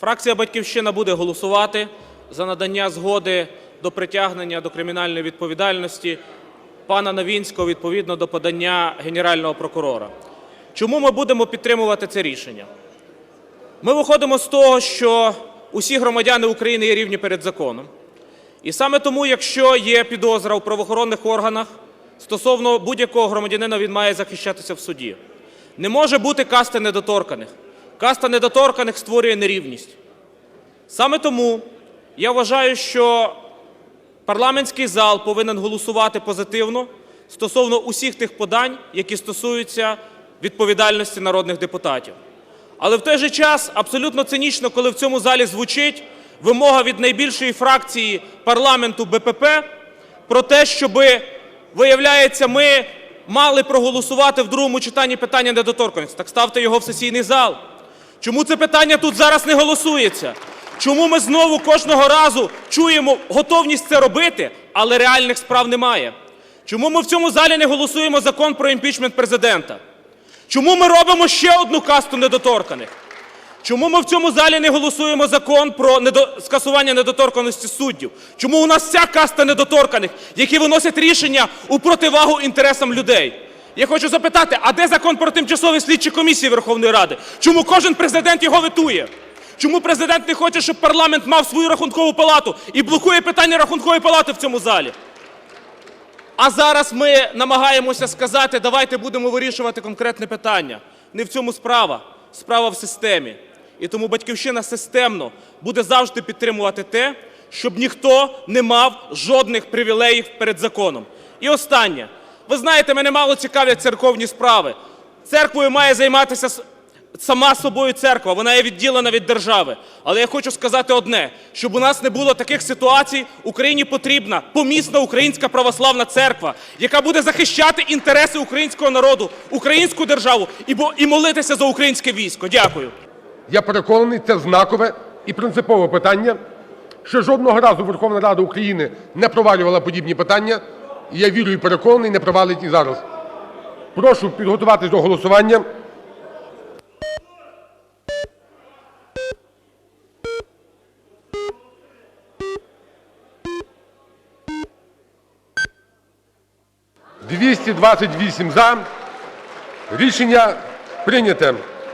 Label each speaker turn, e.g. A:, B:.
A: Фракція Батьківщина буде голосувати за надання згоди до притягнення до кримінальної відповідальності пана Новінського відповідно до подання Генерального прокурора. Чому ми будемо підтримувати це рішення? Ми виходимо з того, що усі громадяни України є рівні перед законом. І саме тому, якщо є підозра у правоохоронних органах стосовно будь-якого громадянина, він має захищатися в суді. Не може бути касти недоторканих. Каста недоторканих створює нерівність. Саме тому я вважаю, що парламентський зал повинен голосувати позитивно стосовно усіх тих подань, які стосуються відповідальності народних депутатів. Але в той же час абсолютно цинічно, коли в цьому залі звучить вимога від найбільшої фракції парламенту БПП про те, щоб, виявляється, ми мали проголосувати в другому читанні питання недоторканності. Так ставте його в сесійний зал. Чому це питання тут зараз не голосується? Чому ми знову кожного разу чуємо готовність це робити, але реальних справ немає? Чому ми в цьому залі не голосуємо закон про імпічмент президента? Чому ми робимо ще одну касту недоторканих? Чому ми в цьому залі не голосуємо закон про недо... скасування недоторканості суддів? Чому у нас вся каста недоторканих, які виносять рішення у противагу інтересам людей? Я хочу запитати, а де закон про тимчасові слідчі комісії Верховної Ради? Чому кожен президент його ветує? Чому президент не хоче, щоб парламент мав свою рахункову палату і блокує питання рахункової палати в цьому залі? А зараз ми намагаємося сказати, давайте будемо вирішувати конкретне питання. Не в цьому справа. Справа в системі. І тому батьківщина системно буде завжди підтримувати те, щоб ніхто не мав жодних привілеїв перед законом. І останнє. Ви знаєте, мене мало цікавлять церковні справи. Церквою має займатися сама собою церква, вона є відділена від держави. Але я хочу сказати одне: щоб у нас не було таких ситуацій, Україні потрібна помісна українська православна церква, яка буде захищати інтереси українського народу, українську державу і молитися за українське військо. Дякую.
B: Я переконаний, це знакове і принципове питання. Ще жодного разу Верховна Рада України не провалювала подібні питання. Я вірю і переконаний, не провалить і зараз. Прошу підготуватись до голосування. «228 – за». Рішення прийняте.